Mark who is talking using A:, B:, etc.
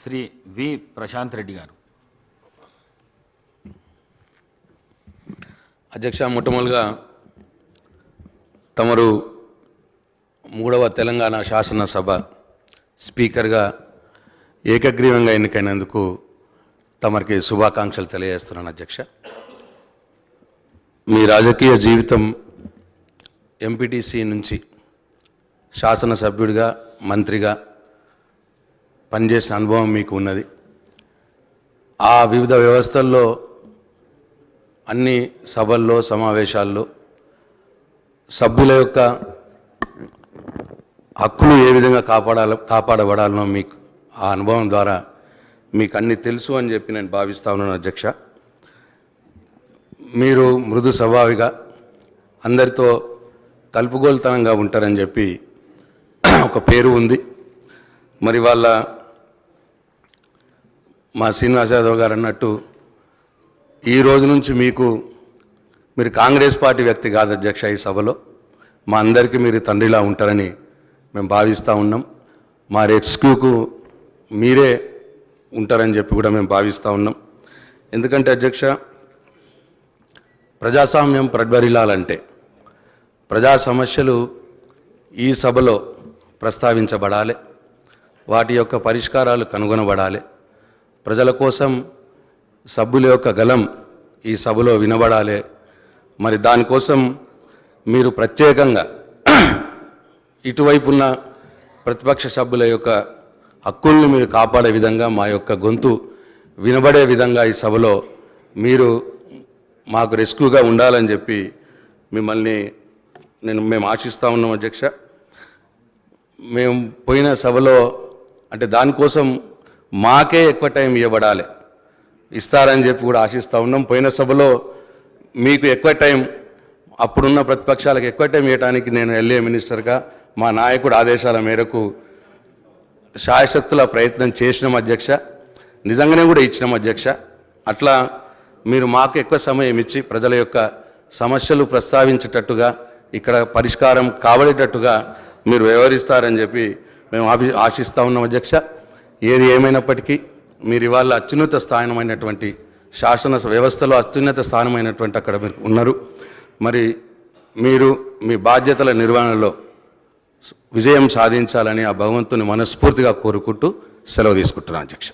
A: శ్రీ వి ప్రశాంత్ రెడ్డి గారు.
B: అధ్యక్ష మొట్టమొదలుగా తమరు మూడవ తెలంగాణ శాసనసభ స్పీకర్గా ఏకగ్రీవంగా ఎన్నికైనందుకు తమరికి శుభాకాంక్షలు తెలియజేస్తున్నాను అధ్యక్ష. మీ రాజకీయ జీవితం ఎంపీటీసీ నుంచి శాసనసభ్యుడిగా మంత్రిగా పనిచేసిన అనుభవం మీకు ఉన్నది. ఆ వివిధ వ్యవస్థల్లో అన్ని సభల్లో సమావేశాల్లో సభ్యుల యొక్క హక్కులు ఏ విధంగా కాపాడాల కాపాడబడాలనో మీకు ఆ అనుభవం ద్వారా మీకు అన్ని తెలుసు అని చెప్పి నేను భావిస్తా ఉన్నాను అధ్యక్ష. మీరు మృదు స్వభావిగా అందరితో కలుపుగోలుతనంగా ఉంటారని చెప్పి ఒక పేరు ఉంది. మరి వాళ్ళ మా శ్రీనివాస్ యాదవ్ గారు అన్నట్టు ఈ రోజు నుంచి మీకు మీరు కాంగ్రెస్ పార్టీ వ్యక్తి కాదు అధ్యక్ష ఈ సభలో. మా అందరికీ మీరు తండ్రిలా ఉంటారని మేము భావిస్తూ ఉన్నాం. మా రెస్క్యూకు మీరే ఉంటారని చెప్పి కూడా మేము భావిస్తూ ఉన్నాం. ఎందుకంటే అధ్యక్ష ప్రజాస్వామ్యం ప్రజ్వరిల్లాలంటే ప్రజా సమస్యలు ఈ సభలో ప్రస్తావించబడాలి. వాటి యొక్క పరిష్కారాలు కనుగొనబడాలి. ప్రజల కోసం సభ్యుల యొక్క గలం ఈ సభలో వినబడాలి. మరి దానికోసం మీరు ప్రత్యేకంగా ఇటువైపున్న ప్రతిపక్ష సభ్యుల యొక్క హక్కుల్ని మీరు కాపాడే విధంగా మా యొక్క గొంతు వినబడే విధంగా ఈ సభలో మీరు మాకు రెస్క్యూగా ఉండాలని చెప్పి మిమ్మల్ని నేను మేము ఆశిస్తూ ఉన్నాం అధ్యక్ష. మేము పోయిన సభలో అంటే దానికోసం మాకే ఎక్కువ టైం ఇవ్వబడాలి. ఇస్తారని చెప్పి కూడా ఆశిస్తూ ఉన్నాం. పోయిన సభలో మీకు ఎక్కువ టైం అప్పుడున్న ప్రతిపక్షాలకు ఎక్కువ టైం ఇవ్వడానికి నేను ఎల్ఏ మినిస్టర్గా మా నాయకుడు ఆదేశాల మేరకు శాయశక్తుల ప్రయత్నం చేసినాం అధ్యక్ష. నిజంగానే కూడా ఇచ్చినాం అధ్యక్ష. అట్లా మీరు మాకు ఎక్కువ సమయం ఇచ్చి ప్రజల యొక్క సమస్యలు ప్రస్తావించేటట్టుగా ఇక్కడ పరిష్కారం కాబడేటట్టుగా మీరు వ్యవహరిస్తారని చెప్పి మేము ఆశిస్తా ఉన్నాం అధ్యక్ష. ఏది ఏమైనప్పటికీ మీరు ఇవాళ అత్యున్నత స్థానమైనటువంటి శాసన వ్యవస్థలో అత్యున్నత స్థానమైనటువంటి అక్కడ మీరు ఉన్నారు. మరి మీరు మీ బాధ్యతల నిర్వహణలో విజయం సాధించాలని ఆ భగవంతుని మనస్ఫూర్తిగా కోరుకుంటూ సెలవు తీసుకుంటున్నాను అధ్యక్ష.